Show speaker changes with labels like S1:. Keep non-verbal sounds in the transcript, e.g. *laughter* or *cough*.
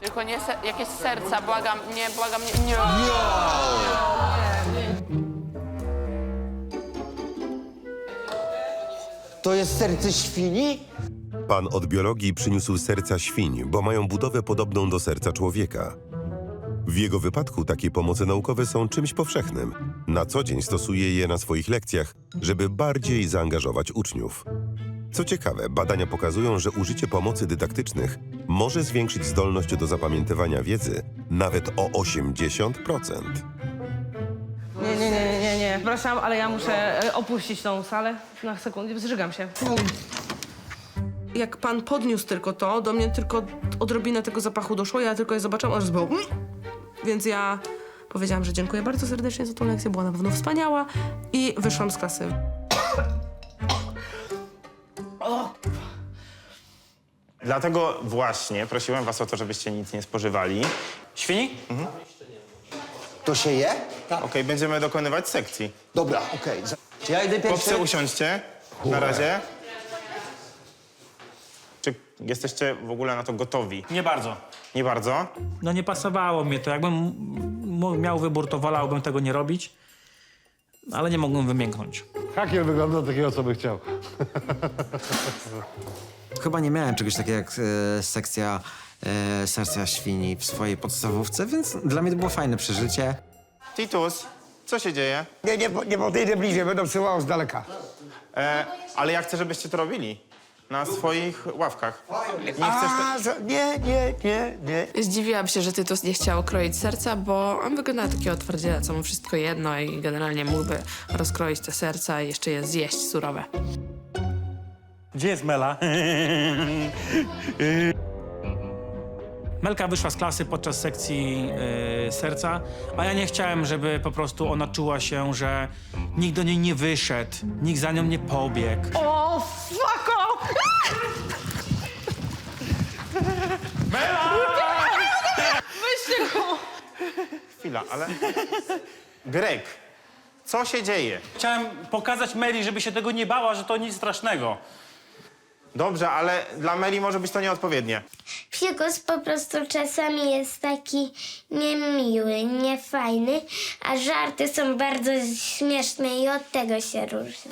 S1: Tylko nie se, jakieś serca, błagam, nie, błagam, nie. nie.
S2: To jest serce świni?
S3: Pan od biologii przyniósł serca świń, bo mają budowę podobną do serca człowieka. W jego wypadku takie pomoce naukowe są czymś powszechnym. Na co dzień stosuje je na swoich lekcjach, żeby bardziej zaangażować uczniów. Co ciekawe, badania pokazują, że użycie pomocy dydaktycznych może zwiększyć zdolność do zapamiętywania wiedzy nawet o 80%.
S4: Nie, nie, nie, nie, nie, nie. Przepraszam, ale ja muszę e, opuścić tą salę na sekundę. Zżygam się. Jak pan podniósł tylko to, do mnie tylko odrobinę tego zapachu doszło, ja tylko je zobaczyłam, aż było. mm. Więc ja powiedziałam, że dziękuję bardzo serdecznie za tą lekcję, była na pewno wspaniała i wyszłam z klasy.
S5: Dlatego właśnie prosiłem was o to, żebyście nic nie spożywali.
S6: Świni?
S2: To się je?
S5: Okej, będziemy dokonywać sekcji.
S2: Dobra, okej. Za- ja idę
S5: Chłopcy,
S2: pierwszy?
S5: usiądźcie. Na razie. Czy jesteście w ogóle na to gotowi?
S6: Nie bardzo.
S5: Nie bardzo.
S6: No nie pasowało mnie to. Jakbym m- miał wybór, to wolałbym tego nie robić, ale nie mogłem wymięknąć.
S7: Hakier wygląda takiego, co by chciał. *laughs*
S8: Chyba nie miałem czegoś takiego jak e, sekcja e, serca świni w swojej podstawówce, więc dla mnie to było fajne przeżycie.
S5: Titus, co się dzieje?
S7: Nie, nie, nie podejdę bliżej, będę przyłał z daleka.
S5: E, ale ja chcę, żebyście to robili. Na swoich ławkach. Nie chcesz
S7: A, za- nie, nie, nie, nie.
S9: Zdziwiłam się, że Tytus nie chciał kroić serca, bo on wygląda na takiego twardziela, co mu wszystko jedno i generalnie mógłby rozkroić te serca i jeszcze je zjeść surowe.
S6: Gdzie jest Mela? *laughs* Melka wyszła z klasy podczas sekcji e, serca, a ja nie chciałem, żeby po prostu ona czuła się, że nikt do niej nie wyszedł, nikt za nią nie pobiegł.
S4: O, fuck off!
S5: Chwila, ale... Greg, co się dzieje?
S6: Chciałem pokazać Mary, żeby się tego nie bała, że to nic strasznego.
S5: Dobrze, ale dla Meli może być to nieodpowiednie.
S10: Psikus po prostu czasami jest taki niemiły, niefajny, a żarty są bardzo śmieszne i od tego się różni.